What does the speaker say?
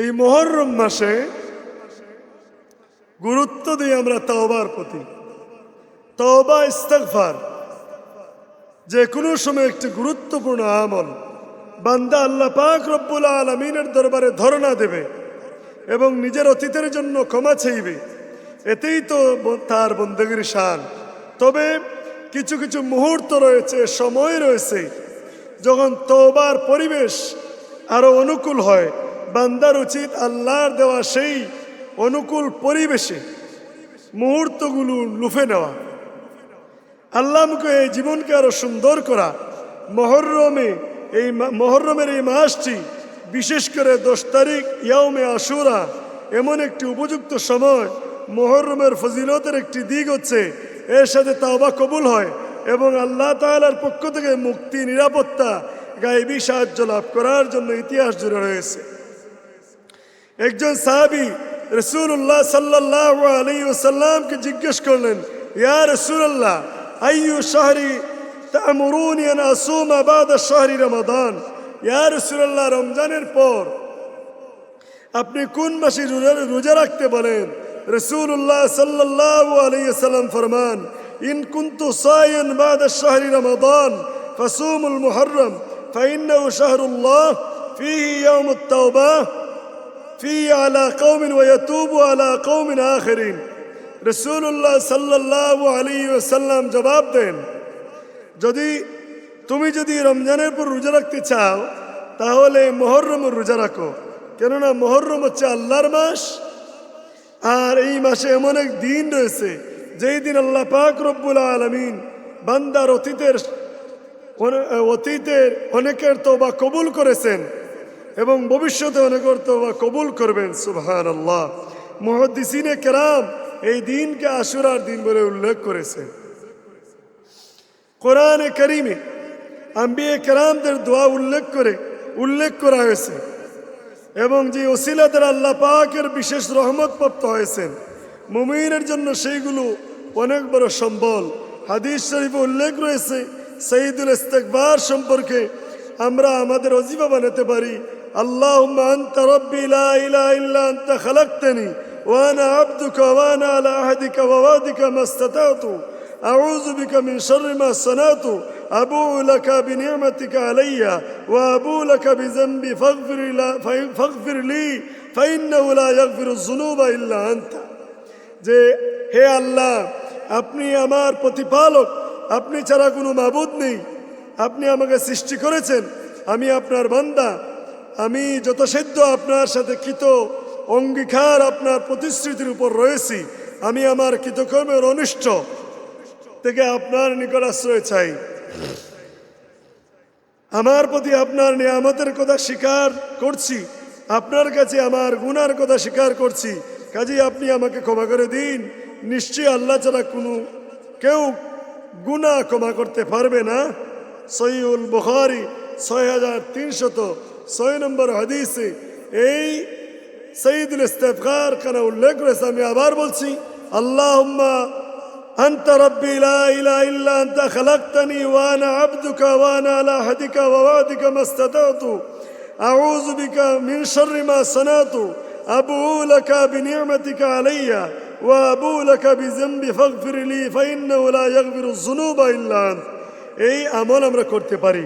এই মহরম মাসে গুরুত্ব দিই আমরা তওবার প্রতি তওবা, ইস্তেগফার। যে কোনো সময় একটি গুরুত্বপূর্ণ আমল বান্দা আল্লাহ পাক রব্বুল আলমিনের দরবারে ধরনা দেবে এবং নিজের অতীতের জন্য ক্ষমা চাইবে। এতেই তো তার বন্দগির শান। তবে কিছু কিছু মুহূর্ত রয়েছে, সময় রয়েছে, যখন তওবার পরিবেশ আরও অনুকূল হয়। বান্দার উচিত আল্লাহর দেওয়া সেই অনুকূল পরিবেশে মুহূর্তগুলো লুফে নেওয়া। আল্লাহকে এই জীবনকে আরও সুন্দর করা। মহরমে এই মহরমের এই মাসটি বিশেষ করে দশ তারিখ ইয়াউমে আশুরা এমন একটি উপযুক্ত সময়। মহরমের ফজিলতের একটি দিক হচ্ছে এর সাথে তাওবা কবুল হয় এবং আল্লাহ তাআলার পক্ষ থেকে মুক্তি, নিরাপত্তা, গায়েবী সাহায্য লাভ করার জন্য ইতিহাস জুড়ে রয়েছে। একজন সাহাবি রসুল্লাহ সাল্লাহ আলী ওসাল্লামকে জিজ্ঞেস করলেন, ইয়া রসুল্লাহ আইয়ু শাহরি তামরুন শাহরি রমাদান? ইয়া রসুল্লাহ রমজানের পর আপনি কোন মাসে রোজা রাখতে বলেন? রসুল্লাহ সাল্লাহ আলাইসাল্লাম ফরমান, ইন কুন্তু সায়ন বাদ শাহরি রমাদান ফসুমুল মুহরম ফাইন্নু শাহরুল্লাহ ফিহি ইয়ামুত তাওবা। فيه على قوم ويتوب على قوم آخرين রসুল্লাহ সাল্লাহ আলী সাল্লাম জবাব দেন যদি তুমি যদি রমজানের পর রোজা রাখতে চাও তাহলে মহরমের রোজা রাখো কেননা মহরম হচ্ছে আল্লাহর মাস আর এই মাসে এমন এক দিন রয়েছে যেই দিন আল্লাহ পাক রব্বুল আলমিন বান্দার অতীতের অনে- অতীতের অনেকের তোবা কবুল করেছেন এবং ভবিষ্যতে অনেকের তোবা কবুল করবেন সুবহান আল্লাহ মুহদ্দিসিনে কেরাম এই দিনকে আশুরার দিন বলে উল্লেখ করেছেন। কোরআনে করিমে আম্বিয়ে কেরামদের দোয়া উল্লেখ করে, উল্লেখ করা হয়েছে এবং যে ওসিলাদের আল্লাহ পাকের বিশেষ রহমত প্রাপ্ত হয়েছেন, মুমিনের জন্য সেইগুলো অনেক বড় সম্বল। হাদিস শরীফে উল্লেখ রয়েছে, সঈদুল ইস্তেকবার সম্পর্কে আমরা আমাদের অজিবা বানাতে পারি আল্লাহ আন্ত রব্বি লা ইলাহা ইল্লা আনতা খালাকতানি ওয়ানা আবদুকা ওয়ানা আলা আহদিকা ওয়া ওয়াদিকা মাস্তাতাতু أعوذ بك من شر ما صنعت أبوء لك بنعمتك علي وأبوء لك بذنبي فاغفر, لا فاغفر لي فإنه لا يغفر الذنوب إلا أنت যে হে আল্লাহ আপনি আমার প্রতিপালক আপনি ছাড়া কোনো মাবুদ নেই আপনি আমাকে সৃষ্টি করেছেন আমি আপনার বান্দা আমি যথাসাধ্য আপনার সাথে কৃত অঙ্গীকার আপনার প্রতিশ্রুতির উপর রয়েছি, আমি আমার কৃতকর্মের অনিষ্ট থেকে আপনার নিকট আশ্রয় চাই। আমার প্রতি আপনার নিয়ামতের কথা স্বীকার করছি, আপনার কাছে আমার গুনার কথা স্বীকার করছি কাজে আপনি আমাকে ক্ষমা করে দিন। নিশ্চয়ই আল্লাহ ছাড়া কোনো কেউ গুনাহ ক্ষমা করতে পারবে না। সৈউল বুখারি ছয় হাজার তিনশত ছয় নম্বর হাদিসে এই সঈদুল ইস্তেফার খানা উল্লেখ করেছে আমি আবার বলছি আল্লাহ أنت ربي لا إله إلا أنت خلقتني وأنا عبدك وأنا على عهدك ووعدك ما استطعت أعوذ بك من شر ما صنعت أبوء لك بنعمتك علي وأبوء لك بذنبي فاغفر لي فإنه لا يغفر الذنوب إلا أنت এই আমল আমরা করতে পারি